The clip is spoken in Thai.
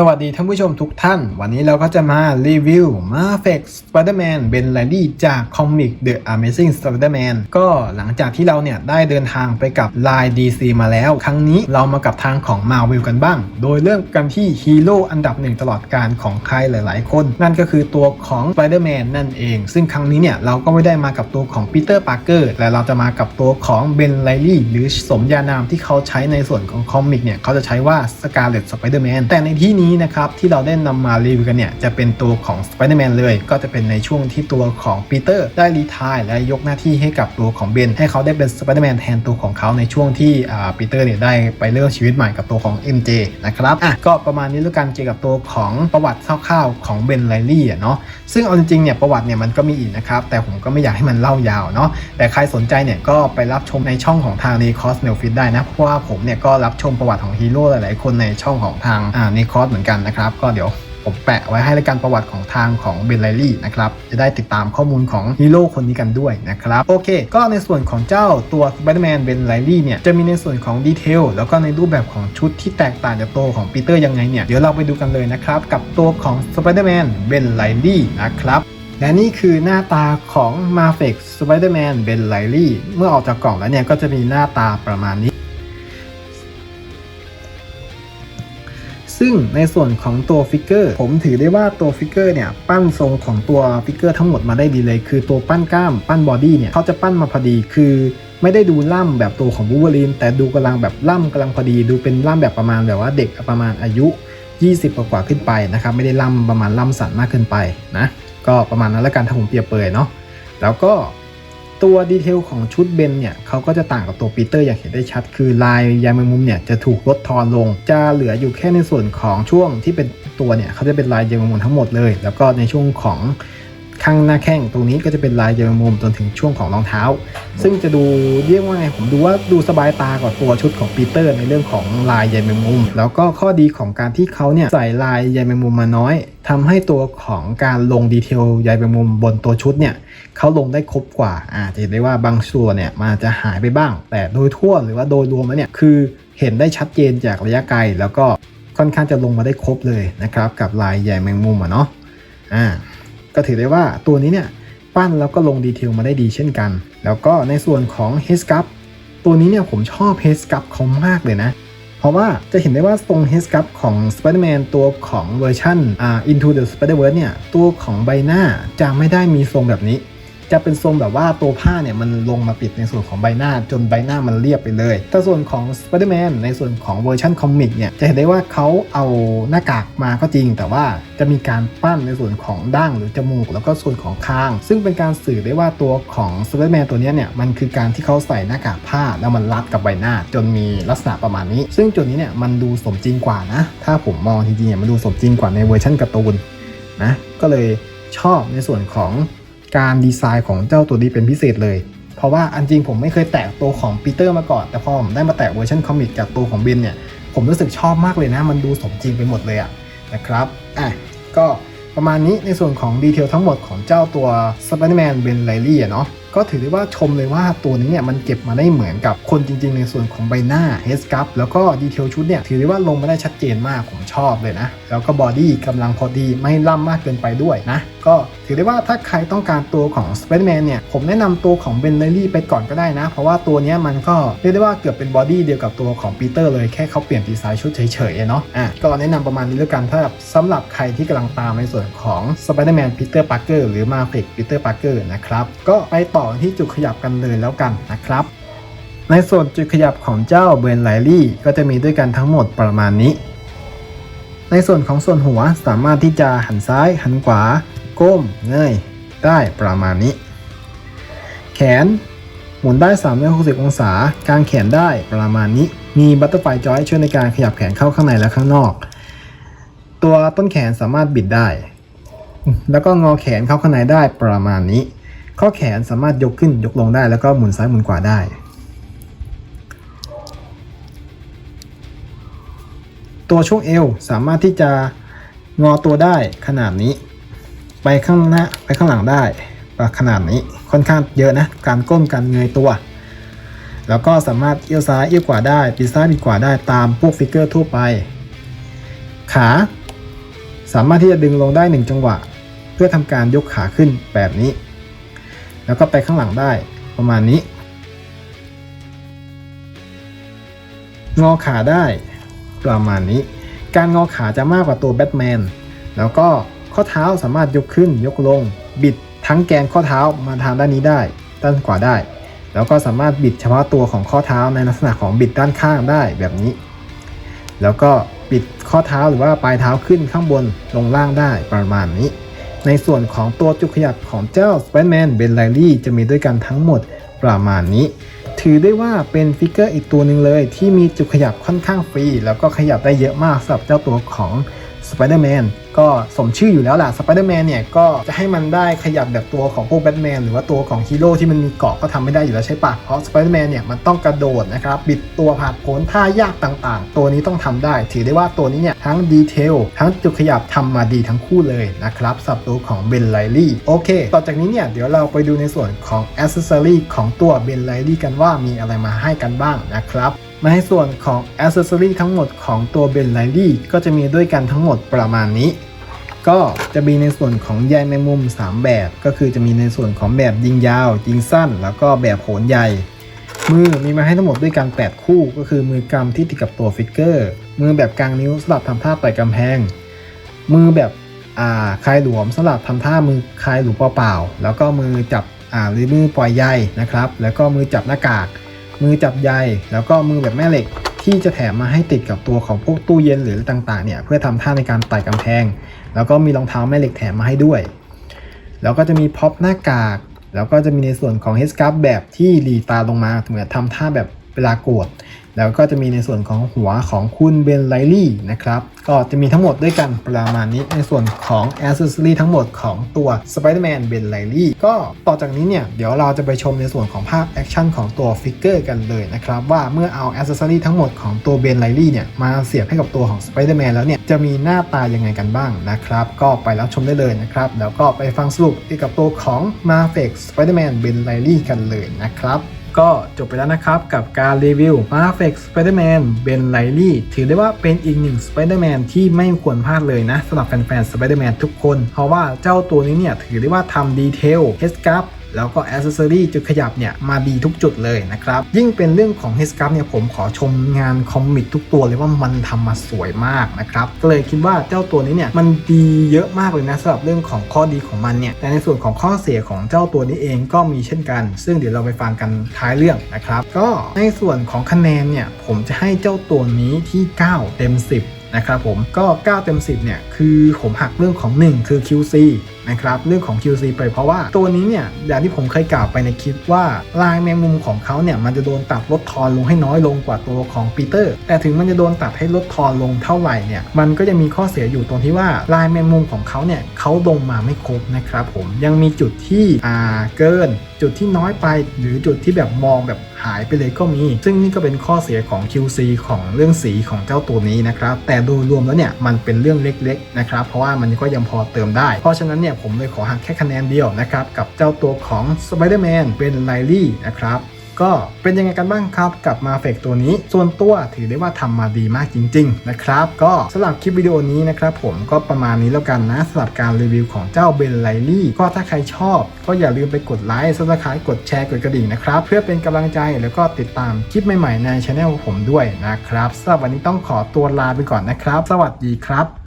สวัสดีท่านผู้ชมทุกท่าน วันนี้เราก็จะมารีวิว Marvel Spider-Man Ben Reilly จากคอมิก The Amazing Spider-Man ก็หลังจากที่เราเนี่ยได้เดินทางไปกับลาย DC มาแล้ว ครั้งนี้เรามากับทางของ Marvel กันบ้าง โดยเริ่มกันที่ฮีโร่อันดับหนึ่งตลอดการของใครหลายๆ คน นั่นก็คือตัวของ Spider-Man นั่นเอง ซึ่งครั้งนี้เนี่ยเราก็ไม่ได้มากับตัวของ Peter Parker แต่เราจะมากับตัวของ Ben Reilly หรือสมญานามที่เขาใช้ในส่วนของคอมิกเนี่ยเขาจะใช้ว่า Scarlet Spider-Man แต่ในที่นี้นะครับที่เราได้นำมารีวิวกันเนี่ยจะเป็นตัวของ Spider-Man เลย ก็จะเป็นในช่วงที่ตัวของปีเตอร์ได้รีทายและยกหน้าที่ให้กับตัวของเบนให้เขาได้เป็น Spider-Man แทนตัวของเขาในช่วงที่ปีเตอร์เนี่ยได้ไปเริ่มชีวิตใหม่กับตัวของ MJ นะครับอะก็ประมาณนี้แล้วกันเกี่ยวกับตัวของประวัติคร่าวๆของเบนไลลี่อะเนาะ ซึ่งเอาจริงๆเนี่ยประวัติเนี่ยมันก็มีอีกนะครับ แต่ผมก็ไม่อยากให้มันเล่ายาวเนาะแต่ใครสนใจเนี่ยก็ไปรับชมในช่องของทาง n e c o s n e l f i t ได้นะ เพราะว่าผมเนี่ยก็รับชมประวัติของฮีโร่หลายๆคนในช่องของทางอ่า n e c o s เหมือนกันนะครับ ก็เดี๋ยว ผมแปะไว้ให้รายการประวัติของทางของเบนไลลี่นะครับจะได้ติดตามข้อมูลของฮีโร่คนนี้กันด้วยนะครับโอเค ก็ในส่วนของเจ้าตัว Spider-Man เบนไลลี่เนี่ยจะมีในส่วนของดีเทลแล้วก็ในรูปแบบของชุดที่แตกต่างจากตัวของปีเตอร์ยังไงเนี่ยเดี๋ยวเราไปดูกันเลยนะครับกับตัวของ Spider-Man เบนไลลี่นะครับและนี่คือหน้าตาของ m a r v e l Spider-Man Ben Reilly เมื่อออกจากกล่องแล้วเนี่ยก็จะมีหน้าตาประมาณนี้ ซึ่งในส่วนของตัวฟิกเกอร์ผมถือได้ว่าตัวฟิกเกอร์เนี่ยปั้นทรงของตัวฟิกเกอร์ทั้งหมดมาได้ดีเลย คือตัวปั้นกล้ามปั้นบอดี้เนี่ยเขาจะปั้นมาพอดีคือไม่ได้ดูล่ำแบบตัวของบูเวอรีนแต่ดูกำลังแบบล่ำกำลังพอดี ดูเป็นล่ำแบบประมาณแบบว่าเด็กประมาณอายุ 20 กว่าๆขึ้นไปนะครับไม่ได้ล่ำประมาณล่ำสันมากเกินไปนะก็ประมาณนั้นแล้วกันถ้าผมเปรียบเปยเนาะแล้วก็ ตัวดีเทลของชุดเบนเนี่ยเขาก็จะต่างกับตัวปีเตอร์อย่างเห็นได้ชัด คือลายยางแมงมุมเนี่ยจะถูกลดทอนลง จะเหลืออยู่แค่ในส่วนของช่วงที่เป็นตัวเนี่ยเขาจะเป็นลายยางแมงมุมทั้งหมดเลย แล้วก็ในช่วงของ ข้างหน้าแข้งตรงนี้ก็จะเป็นลายยางแมงมุมจนถึงช่วงของรองเท้า ซึ่งจะดูเรียกว่าไงผมดูว่าดูสบายตากว่าตัวชุดของปีเตอร์ในเรื่องของลายใยแมงมุม แล้วก็ข้อดีของการที่เขาเนี่ยใส่ลายใยแมงมุมมาน้อยทำให้ตัวของการลงดีเทลใยแมงมุมบนตัวชุดเนี่ยเขาลงได้ครบกว่าอาจจะเห็นได้ว่าบางส่วนเนี่ยมันจะหายไปบ้าง แต่โดยทั่วหรือว่าโดยรวมแล้วเนี่ยคือเห็นได้ชัดเจนจากระยะไกล แล้วก็ค่อนข้างจะลงมาได้ครบเลยนะครับกับลายใยแมงมุมอะเนาะอ่า ก็ถือได้ว่าตัวนี้เนี่ยปั้นแล้วก็ลงดีเทลมาได้ดีเช่นกัน แล้วก็ในส่วนของ h e s c u p ตัวนี้เนี่ยผมชอบ h e s c u p เขามากเลยนะ เพราะว่าจะเห็นได้ว่าทรง h e s c u p ของ Spider-Man ตัวของเวอร์ชันอ่า Into the Spider-Verse เนี่ยตัวของใบหน้าจะไม่ได้มีทรงแบบนี้ จะเป็นทรงแบบว่าตัวผ้าเนี่ยมันลงมาปิดในส่วนของใบหน้าจนใบหน้ามันเรียบไปเลย แต่ส่วนของ Spider-Man ในส่วนของเวอร์ชันคอมิกเนี่ยจะเห็นได้ว่าเขาเอาหน้ากากมาก็จริง แต่ว่าจะมีการปั้นในส่วนของดั้งหรือจมูกแล้วก็ส่วนของคาง ซึ่งเป็นการสื่อได้ว่าตัวของ Spider-Man ตัวนี้เนี่ยมันคือการที่เขาใส่หน้ากากผ้าแล้วมันรัดกับใบหน้า จนมีลักษณะประมาณนี้ ซึ่งจุดนี้เนี่ยมันดูสมจริงกว่านะ ถ้าผมมองจริงๆเนี่ยมันดูสมจริงกว่าในเวอร์ชันการ์ตูนนะก็เลยชอบในส่วนของ การดีไซน์ของเจ้าตัวนี้เป็นพิเศษเลย เพราะว่าอันจริงผมไม่เคยแตะตัวของปีเตอร์มาก่อน แต่พอผมได้มาแตะเวอร์ชันคอมิกจากตัวของเบนเนี่ย ผมรู้สึกชอบมากเลยนะ มันดูสมจริงไปหมดเลยอะนะครับ อะ ก็ประมาณนี้ในส่วนของดีเทลทั้งหมดของเจ้าตัว Spider-Man Ben Reilly อะเนาะก็ถือได้ว่าชมเลยว่าตัวนี้เนี่ยมันเก็บมาได้เหมือนกับคนจริง ๆ ในส่วนของใบหน้าเฮสกั p แล้วก็ดีเทลชุดเนี่ยถือได้ว่าลงมาได้ชัดเจนมากผมชอบเลยนะ แล้วก็บอดี้กำลังพอดีไม่ล่ำมากเกินไปด้วยนะ ก็ถือได้ว่าถ้าใครต้องการตัวของ Spider-Man เนี่ยผมแนะนำตัวของ Ben Reilly ไปก่อนก็ได้นะ เพราะว่าตัวนี้มันก็เรียกได้ว่าเกือบเป็นบอดี้เดียวกับตัวของปีเตอร์เลยแค่เขาเปลี่ยนดีไซน์ชุดเฉยๆเนาะอะก็แนะนำประมาณนี้แล้วกันถ้าสำหรับใครที่กำลังตามในส่วนของ Spider-Man Peter Parker หรือ Marvel Peter Parker นะครับก็ไปต่อที่จุดขยับกันเลยแล้วกันนะครับในส่วนจุดขยับของเจ้าเบนไลลี่ก็จะมีด้วยกันทั้งหมดประมาณนี้ ในส่วนของส่วนหัวสามารถที่จะหันซ้ายหันขวา ก้มเงยได้ประมาณนี้ แขนหมุนได้ 360 องศา กางแขนได้ประมาณนี้ มีบัตเตอร์ไฟจอยช่วยในการขยับแขนเข้าข้างในและข้างนอก ตัวต้นแขนสามารถบิดได้ แล้วก็งอแขนเข้าข้างในได้ประมาณนี้ ข้อแขนสามารถยกขึ้นยกลงได้ แล้วก็หมุนซ้ายหมุนขวาได้ ตัวช่วงเอวสามารถที่จะงอตัวได้ขนาดนี้ ไปข้างหน้าไปข้างหลังได้ขนาดนี้ค่อนข้างเยอะนะ การก้มการเงยตัว แล้วก็สามารถเอี้ยวซ้ายเอี้ยวขวาได้ปีซ้ายปีขวาได้ตามพวกฟิกเกอร์ทั่วไป ขาสามารถที่จะดึงลงได้ 1 จังหวะ เพื่อทำการยกขาขึ้นแบบนี้ แล้วก็ไปข้างหลังได้ประมาณนี้ งอขาได้ประมาณนี้ การงอขาจะมากกว่าตัวแบทแมนแล้วก็ ข้อเท้าสามารถยกขึ้นยกลง บิดทั้งแกนข้อเท้ามาทางด้านนี้ได้ ด้านขวาได้ แล้วก็สามารถบิดเฉพาะตัวของข้อเท้าในลักษณะของบิดด้านข้างได้แบบนี้ แล้วก็บิดข้อเท้าหรือว่าปลายเท้าขึ้นข้างบนลงล่างได้ประมาณนี้ ในส่วนของตัวจุดขยับของเจ้า Spider-Man เบนไลลี่จะมีด้วยกันทั้งหมดประมาณนี้ ถือได้ว่าเป็นฟิกเกอร์อีกตัวหนึ่งเลย ที่มีจุดขยับค่อนข้างฟรี แล้วก็ขยับได้เยอะมากสำหรับเจ้าตัวของ Spider-Man ก็สมชื่ออยู่แล้วล่ะ Spider-Man เนี่ยก็จะให้มันได้ขยับแบบตัวของพวกแบทแมนหรือว่าตัวของฮีโร่ที่มันมีเกาะก็ทำไม่ได้อยู่แล้วใช่ปะเพราะ Spider-Man เนี่ยมันต้องกระโดดนะครับบิดตัวผ่านโผนท่ายากต่างๆ ตัวนี้ต้องทำได้ ถือได้ว่าตัวนี้เนี่ยทั้งดีเทลทั้งจุดขยับทำมาดีทั้งคู่เลยนะครับสับตัวของเบนไลลี่โอเค ต่อจากนี้เนี่ยเดี๋ยวเราไปดูในส่วนของอ c เซอรี่ของตัวเบนไลลี่กันว่ามีอะไรมาให้กันบ้างนะครับ ในส่วนของอ c เซอรี่ทั้งหมดของตัวเบนไลลี่ก็จะมีด้วยกันทั้งหมดประมาณนี้ ก็จะมีในส่วนของใยแมงมุม 3 แบบ ก็คือจะมีในส่วนของแบบยิงยาว ยิงสั้น แล้วก็แบบโหนใหญ่มือมีมาให้ทั้งหมดด้วยกัน 8 คู่ ก็คือมือกำที่ติดกับตัวฟิกเกอร์ มือแบบกลางนิ้วสำหรับทำท่าต่อยกำแพง มือแบบอ่าคลายหลวมสำหรับทำท่ามือคลายหลวมเปล่าๆแล้วก็มือจับอ่าหรือมือปล่อยใยนะครับ แล้วก็มือจับหน้ากาก มือจับใยแล้วก็มือแบบแม่เหล็กที่จะแถมมาให้ติดกับตัวของพวกตู้เย็นหรือต่างๆเนี่ยเพื่อทำท่าในการไต่กำแพง แล้วก็มีรองเท้าแม่เหล็กแถมมาให้ด้วย แล้วก็จะมีพ็อปหน้ากาก แล้วก็จะมีในส่วนของเฮสการ์แบบที่รีตาลงมาเหมือนทำท่าแบบเวลาโกรธ แล้วก็จะมีในส่วนของหัวของคุณเบนไลลี่นะครับ ก็จะมีทั้งหมดด้วยกันประมาณนี้ในส่วนของอ c เซสซอรีทั้งหมดของตัว Spider-Man เบนไลลี่ก็ต่อจากนี้เนี่ย เดี๋ยวเราจะไปชมในส่วนของภาพแอคชั่นของตัวฟิกเกอร์กันเลยนะครับ ว่าเมื่อเอาอ c เซสซอรีทั้งหมดของตัวเบนไลลี่เนี่ย มาเสียบให้กับตัวของ Spider-Man แล้วเนี่ย จะมีหน้าตายังไงกันบ้างนะครับ ก็ไปรับชมได้เลยนะครับ แล้วก็ไปฟังสรุปเกี่ยวกับตัวของ m a r f e x Spider-Man เบนไลลี่กันเลยนะครับ ก็จบไปแล้วนะครับกับการรีวิว Marvel Spider-Man Ben Reilly ถือได้ว่าเป็นอีกหนึ่ง Spider-Man ที่ไม่ควรพลาดเลยนะสำหรับแฟนๆ Spider-Man ทุกคน เพราะว่าเจ้าตัวนี้เนี่ยถือได้ว่าทำดีเทลเฮสกับ แล้วก็แอ c เซสซอรี่จุดขยับเนี่ยมาดีทุกจุดเลยนะครับ ยิ่งเป็นเรื่องของเฮสกับเนี่ยผมขอชมงานคอมมิกทุกตัวเลยว่ามันทำมาสวยมากนะครับ ก็เลยคิดว่าเจ้าตัวนี้เนี่ยมันดีเยอะมากเลยนะสำหรับเรื่องของข้อดีของมันเนี่ยแต่ในส่วนของข้อเสียของเจ้าตัวนี้เองก็มีเช่นกัน ซึ่งเดี๋ยวเราไปฟังกันท้ายเรื่องนะครับ ก็ในส่วนของคะแนนเนี่ยผมจะให้เจ้าตัวนี้ที่ 9 เต็ม 10นะครับผมก็ 9 เต็ม 10เนี่ยคือผมหักเรื่องของ 1 คือ QC นะครับเรื่องของ QC ไปเพราะว่าตัวนี้เนี่ยอย่างที่ผมเคยกล่าวไปในคลิปว่าลายแมงมุมของเขาเนี่ยมันจะโดนตัดลดทอนลงให้น้อยลงกว่าตัวของปีเตอร์แต่ถึงมันจะโดนตัดให้ลดทอนลงเท่าไหร่เนี่ยมันก็จะมีข้อเสียอยู่ตรงที่ว่าลายแมงมุมของเขาเนี่ยเขาลงมาไม่ครบนะครับผมยังมีจุดที่อ่าเกิน จุดที่น้อยไป หรือจุดที่แบบมองแบบหายไปเลยก็มี ซึ่งนี่ก็เป็นข้อเสียของ QC ของเรื่องสีของเจ้าตัวนี้นะครับแต่โดยรวมแล้วเนี่ยมันเป็นเรื่องเล็กๆนะครับเพราะว่ามันก็ยังพอเติมได้ เพราะฉะนั้นเนี่ยผมเลยขอหักแค่คะแนนเดียวนะครับ กับเจ้าตัวของ Spider-Man เป็นไลลี่นะครับก็เป็นยังไงกันบ้างครับกับมาเฟกตัวนี้ ส่วนตัวถือได้ว่าทำมาดีมากจริง ๆ นะครับ ก็สำหรับคลิปวิดีโอนี้นะครับผมก็ประมาณนี้แล้วกันนะสำหรับการรีวิวของเจ้าเบนไลลี่ก็ถ้าใครชอบ ก็อย่าลืมไปกดไลค์ซับสไครต์กดแชร์กดกระดิ่งนะครับ เพื่อเป็นกำลังใจแล้วก็ติดตามคลิปใหม่ๆในช anel ของผมด้วยนะครับสำหรับวันนี้ต้องขอตัวลาไปก่อนนะครับ สวัสดีครับ